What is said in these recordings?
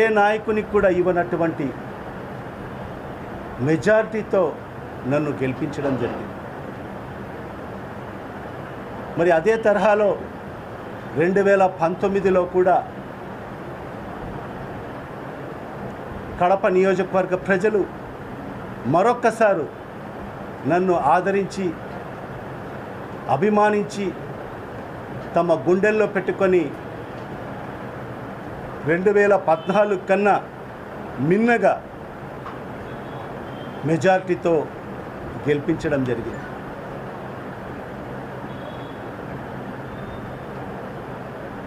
ఏ నాయకునికి కూడా ఇవ్వనటువంటి మెజారిటీతో నన్ను గెలిపించడం జరిగింది. మరి అదే తరహాలో రెండు వేల పంతొమ్మిదిలో కూడా కడప నియోజకవర్గ ప్రజలు మరొక్కసారు నన్ను ఆదరించి అభిమానించి తమ గుండెల్లో పెట్టుకొని రెండు వేల పద్నాలుగు కన్నా మిన్నగా మెజార్టీతో గెలిపించడం జరిగింది.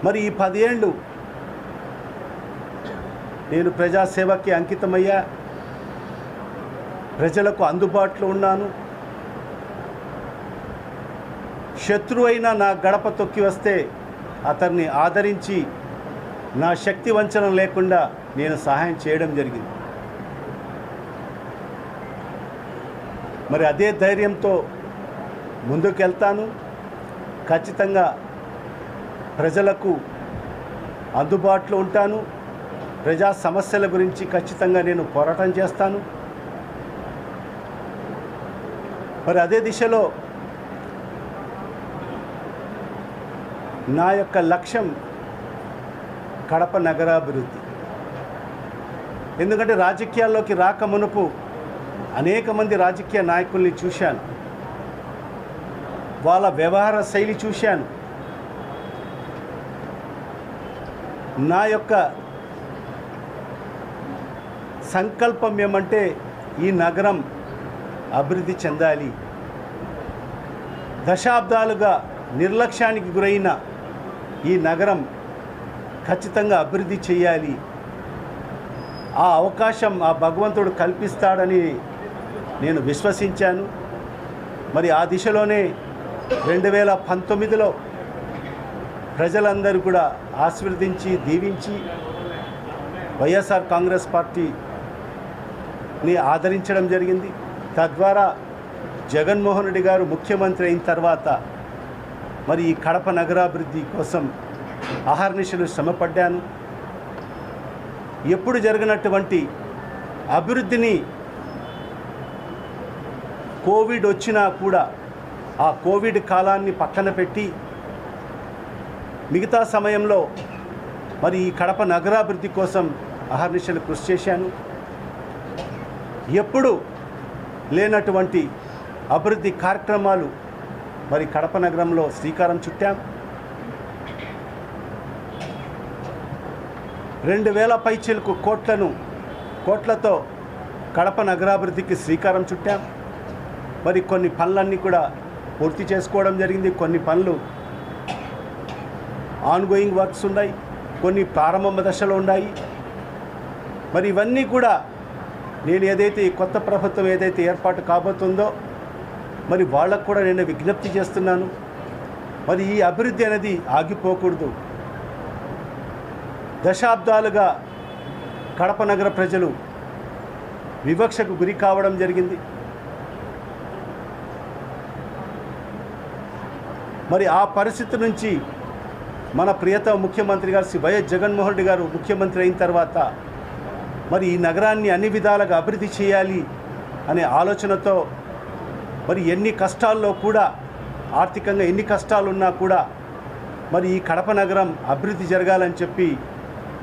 మరి ఈ పదేళ్ళు నేను ప్రజాసేవకి అంకితమయ్యా ప్రజలకు అందుబాటులో ఉన్నాను. శత్రువైన నా గడప తొక్కి వస్తే అతన్ని ఆదరించి నా శక్తి వంచన లేకుండా నేను సహాయం చేయడం జరిగింది. మరి అదే ధైర్యంతో ముందుకెళ్తాను. ఖచ్చితంగా ప్రజలకు అందుబాటులో ఉంటాను. ప్రజా సమస్యల గురించి ఖచ్చితంగా నేను పోరాటం చేస్తాను. మరి అదే దిశలో నా యొక్క లక్ష్యం కడప నగరాభివృద్ధి. ఎందుకంటే రాజకీయాల్లోకి రాక మునుపు అనేక మంది రాజకీయ నాయకుల్ని చూశాను. వాళ్ళ వ్యవహార శైలి చూశాను. నా యొక్క సంకల్పం ఏమంటే ఈ నగరం అభివృద్ధి చెందాలి. దశాబ్దాలుగా నిర్లక్ష్యానికి గురైన ఈ నగరం ఖచ్చితంగా అభివృద్ధి చేయాలి. ఆ అవకాశం ఆ భగవంతుడు కల్పిస్తాడని నేను విశ్వసించాను. మరి ఆ దిశలోనే రెండు వేల పంతొమ్మిదిలో ప్రజలందరూ కూడా ఆశీర్వదించి దీవించి వైఎస్ఆర్ కాంగ్రెస్ పార్టీని ఆదరించడం జరిగింది. తద్వారా జగన్మోహన్ రెడ్డి గారు ముఖ్యమంత్రి అయిన తర్వాత మరి ఈ కడప నగరాభివృద్ధి కోసం అహర్నిశలు శ్రమపడ్డాను. ఎప్పుడు జరిగినటువంటి అభివృద్ధిని కోవిడ్ వచ్చినా కూడా ఆ కోవిడ్ కాలాన్ని పక్కన పెట్టి మిగతా సమయంలో మరి ఈ కడప నగరాభివృద్ధి కోసం అహర్నిశలు కృషి చేశాను. ఎప్పుడు లేనటువంటి అభివృద్ధి కార్యక్రమాలు మరి కడప నగరంలో శ్రీకారం చుట్టాం. రెండు వేల పైచీలకు కోట్లను కోట్లతో కడప నగరాభివృద్ధికి శ్రీకారం చుట్టాం. మరి కొన్ని పనులన్నీ కూడా పూర్తి చేసుకోవడం జరిగింది. కొన్ని పనులు ఆన్గోయింగ్ వర్క్స్ ఉన్నాయి. కొన్ని ప్రారంభ దశలో ఉన్నాయి. మరి ఇవన్నీ కూడా నేను ఏదైతే ఈ కొత్త ప్రభుత్వం ఏదైతే ఏర్పాటు కాబోతుందో మరి వాళ్ళకు కూడా నేను విజ్ఞప్తి చేస్తున్నాను. మరి ఈ అభివృద్ధి అనేది ఆగిపోకూడదు. దశాబ్దాలుగా కడప నగర ప్రజలు వివక్షకు గురి కావడం జరిగింది. మరి ఆ పరిస్థితి నుంచి మన ప్రియతమ ముఖ్యమంత్రి గారు శ్రీ వైఎస్ జగన్మోహన్ రెడ్డి గారు ముఖ్యమంత్రి అయిన తర్వాత మరి ఈ నగరాన్ని అన్ని విధాలుగా అభివృద్ధి చేయాలి అనే ఆలోచనతో మరి ఎన్ని కష్టాల్లో కూడా ఆర్థికంగా ఎన్ని కష్టాలు ఉన్నా కూడా మరి ఈ కడప నగరం అభివృద్ధి జరగాలని చెప్పి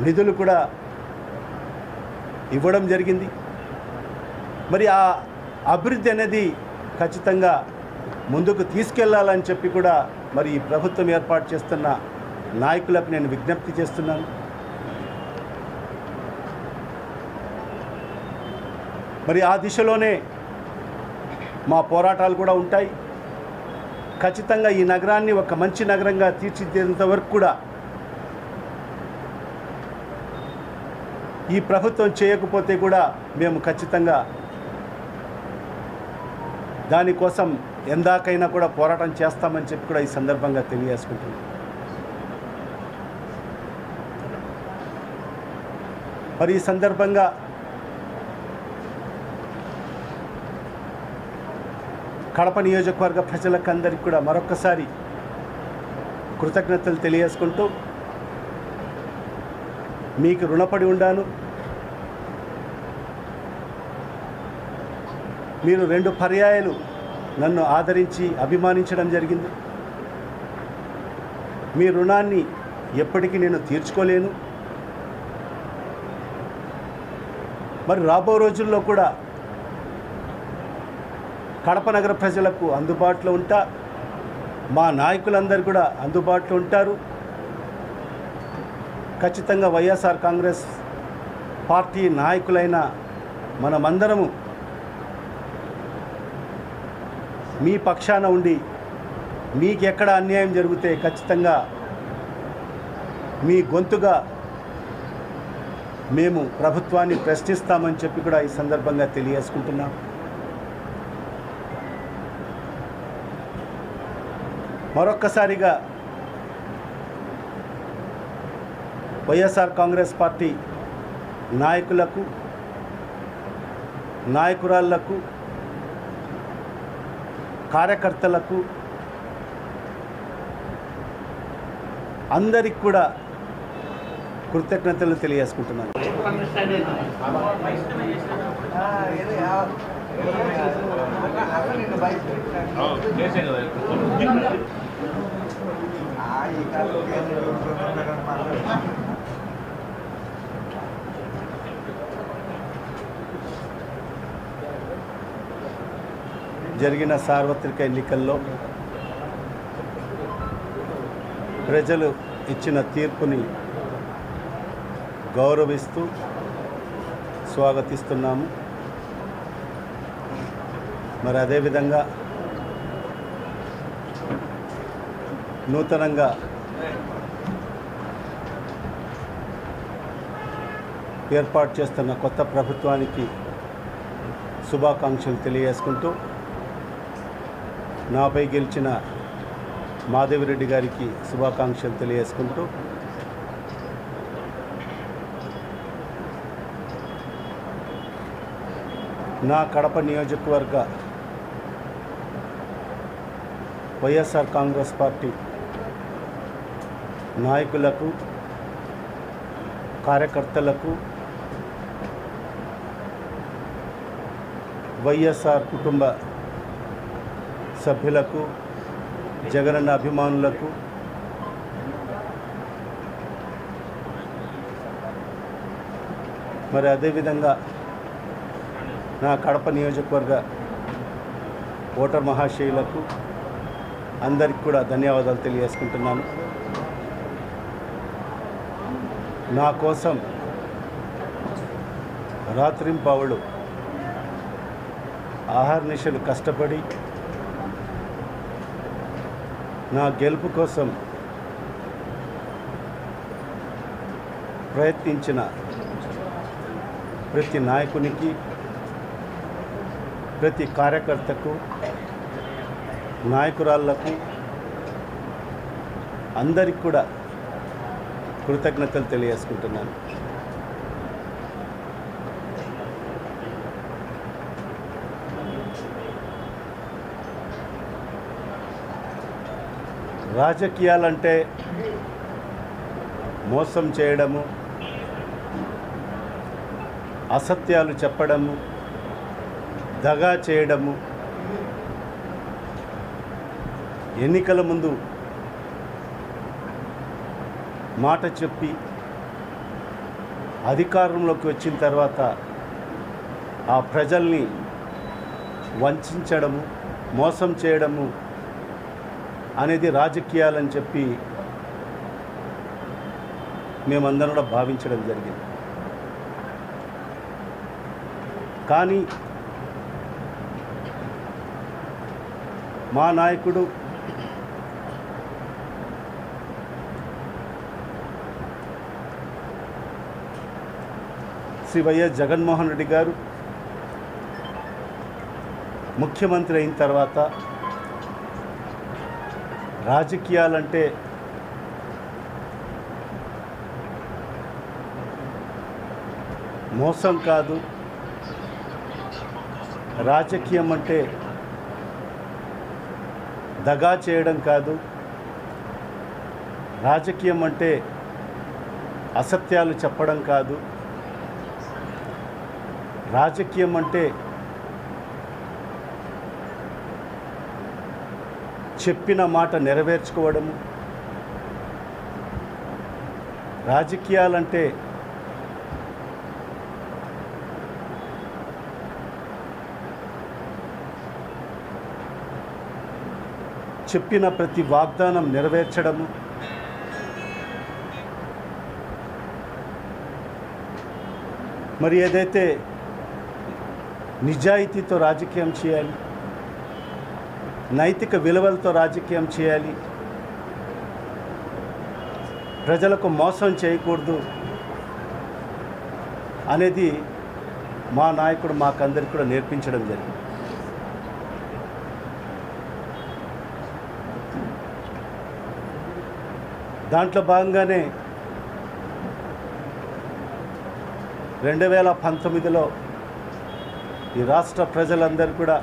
నిధులు కూడా ఇవ్వడం జరిగింది. మరి ఆ అభివృద్ధి అనేది ఖచ్చితంగా ముందుకు తీసుకెళ్ళాలని చెప్పి కూడా మరి ఈ ప్రభుత్వం ఏర్పాటు చేస్తున్న నాయకులకు నేను విజ్ఞప్తి చేస్తున్నాను. మరి ఆ దిశలోనే మా పోరాటాలు కూడా ఉంటాయి. ఖచ్చితంగా ఈ నగరాన్ని ఒక మంచి నగరంగా తీర్చిదిద్దేంత వరకు కూడా ఈ ప్రభుత్వం చేయకపోతే కూడా మేము ఖచ్చితంగా దానికోసం ఎందాకైనా కూడా పోరాటం చేస్తామని చెప్పి కూడా ఈ సందర్భంగా తెలియజేసుకుంటున్నాం. మరి ఈ సందర్భంగా కడప నియోజకవర్గ ప్రజలకు అందరికీ కూడా మరొకసారి కృతజ్ఞతలు తెలియజేసుకుంటూ మీకు రుణపడి ఉండాను. మీరు రెండు పర్యాయాలు నన్ను ఆదరించి అభిమానించడం జరిగింది. మీ రుణాన్ని ఎప్పటికీ నేను తీర్చుకోలేను. మరి రాబో రోజుల్లో కూడా కడప నగర ప్రజలకు అందుబాటులో ఉంటా. మా నాయకులందరూ కూడా అందుబాటులో ఉంటారు. ఖచ్చితంగా వైఎస్ఆర్ కాంగ్రెస్ పార్టీ నాయకులైన మనమందరము మీ పక్షాన ఉండి మీకు ఎక్కడ అన్యాయం జరిగితే ఖచ్చితంగా మీ గొంతుగా మేము ప్రభుత్వాన్ని ప్రశ్నిస్తామని చెప్పి కూడా ఈ సందర్భంగా తెలియజేసుకుంటున్నాం. మరొక్కసారిగా వైఎస్ఆర్ కాంగ్రెస్ పార్టీ నాయకులకు నాయకురాళ్ళకు కార్యకర్తలకు అందరికి కూడా కృతజ్ఞతలు తెలియజేసుకుంటున్నాను. చేసే జరిగిన సార్వత్రిక ఎన్నికల్లో ప్రజలు ఇచ్చిన తీర్పుని గౌరవిస్తూ స్వాగతిస్తున్నాము. మరి అదేవిధంగా నూతనంగా ఏర్పాటు చేస్తున్న కొత్త ప్రభుత్వానికి శుభాకాంక్షలు తెలియజేసుకుంటూ నాపై గెలిచిన మాధవిరెడ్డి గారికి శుభాకాంక్షలు తెలియజేసుకుంటూ నా కడప నియోజకవర్గ వైఎస్ఆర్ కాంగ్రెస్ పార్టీ నాయకులకు కార్యకర్తలకు వైఎస్ఆర్ కుటుంబ సభ్యులకు జగనన్న అభిమానులకు మరి అదేవిధంగా నా కడప నియోజకవర్గ ఓటర్ మహాశయులకు అందరికి కూడా ధన్యవాదాలు తెలియజేసుకుంటున్నాను. నా కోసం రాత్రింపవళ్ళు ఆహార నిశలు కష్టపడి నా గెలుపు కోసం ప్రయత్నించిన ప్రతి నాయకునికి ప్రతి కార్యకర్తకు నాయకురాళ్ళకు అందరికి కూడా కృతజ్ఞతలు తెలియజేసుకుంటున్నాను. రాజకీయాలంటే మోసం చేయడము అసత్యాలు చెప్పడము దగా చేయడము ఎన్నికల ముందు మాట చెప్పి అధికారంలోకి వచ్చిన తర్వాత ఆ ప్రజల్ని వంచడము మోసం చేయడము అనేది రాజకీయాలని చెప్పి మేమందరం కూడా భావించడం జరిగింది. కానీ మా నాయకుడు శ్రీ వైఎస్ జగన్మోహన్ రెడ్డి గారు ముఖ్యమంత్రి అయిన తర్వాత రాజకీయాలంటే మోసం కాదు. రాజకీయం అంటే దగా చేయడం కాదు. రాజకీయం అంటే అసత్యాలు చెప్పడం కాదు. రాజకీయం అంటే చెప్పిన మాట నెరవేర్చుకోవడము. రాజకీయాలంటే చెప్పిన ప్రతి వాగ్దానం నెరవేర్చడము. మరి ఏదైతే నిజాయితీతో రాజకీయం చేయాలి నైతిక విలువలతో రాజకీయం చేయాలి. ప్రజలకు మోసం చేయకూడదు అనేది మా నాయకుడు మాకందరికి కూడా నేర్పించడం జరిగింది. దాంట్లో భాగంగానే రెండు వేల పంతొమ్మిదిలో ఈ రాష్ట్ర ప్రజలందరూ కూడా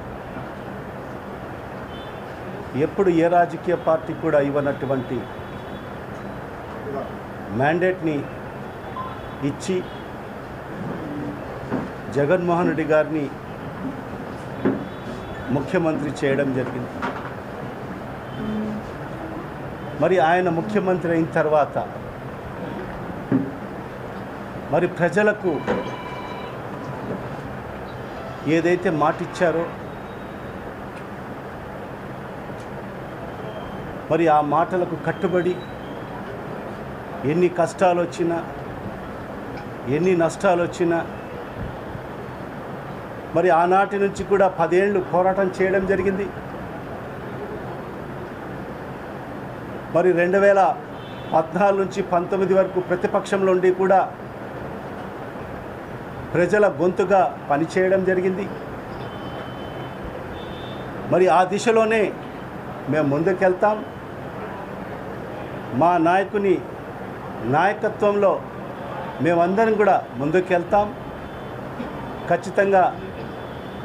ఎప్పుడు ఏ రాజకీయ పార్టీ కూడా ఇవ్వనటువంటి మ్యాండేట్ని ఇచ్చి జగన్మోహన్ రెడ్డి గారిని ముఖ్యమంత్రి చేయడం జరిగింది. మరి ఆయన ముఖ్యమంత్రి అయిన తర్వాత మరి ప్రజలకు ఏదైతే మాటిచ్చారో మరి ఆ మాటలకు కట్టుబడి ఎన్ని కష్టాలు వచ్చినా ఎన్ని నష్టాలు వచ్చినా మరి ఆనాటి నుంచి కూడా పదేళ్ళు పోరాటం చేయడం జరిగింది. మరి రెండు వేల పద్నాలుగు నుంచి పంతొమ్మిది వరకు ప్రతిపక్షంలో ఉండి కూడా ప్రజల గొంతుగా పనిచేయడం జరిగింది. మరి ఆ దిశలోనే మేము ముందుకెళ్తాం. మా నాయకుని నాయకత్వంలో మేమందరం కూడా ముందుకెళ్తాం. ఖచ్చితంగా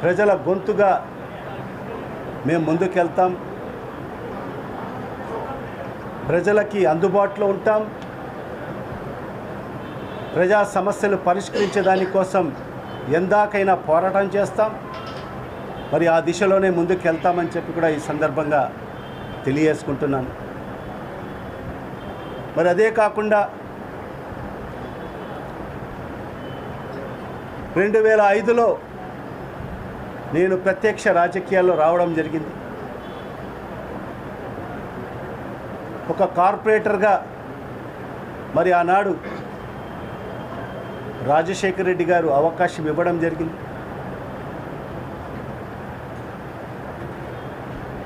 ప్రజల గొంతుగా మేము ముందుకెళ్తాం. ప్రజలకి అందుబాటులో ఉంటాం. ప్రజా సమస్యలు పరిష్కరించే దానికోసం ఎందాకైనా పోరాటం చేస్తాం. మరి ఆ దిశలోనే ముందుకు వెళ్తామని చెప్పి కూడా ఈ సందర్భంగా తెలియజేసుకుంటున్నాను. మరి అదే కాకుండా రెండు వేల ఐదులో నేను ప్రత్యక్ష రాజకీయాల్లో రావడం జరిగింది. ఒక కార్పొరేటర్గా మరి ఆనాడు రాజశేఖర రెడ్డి గారు అవకాశం ఇవ్వడం జరిగింది.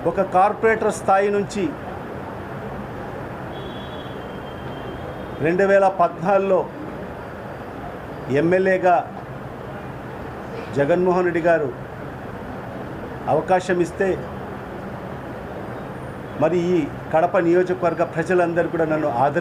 ఒక కార్పొరేటర్ స్థాయి నుంచి రెండు వేల పద్నాలుగులో ఎమ్మెల్యేగా జగన్మోహన్ రెడ్డి గారు అవకాశం ఇస్తే మరి ఈ కడప నియోజకవర్గ ప్రజలందరూ కూడా నన్ను ఆదరి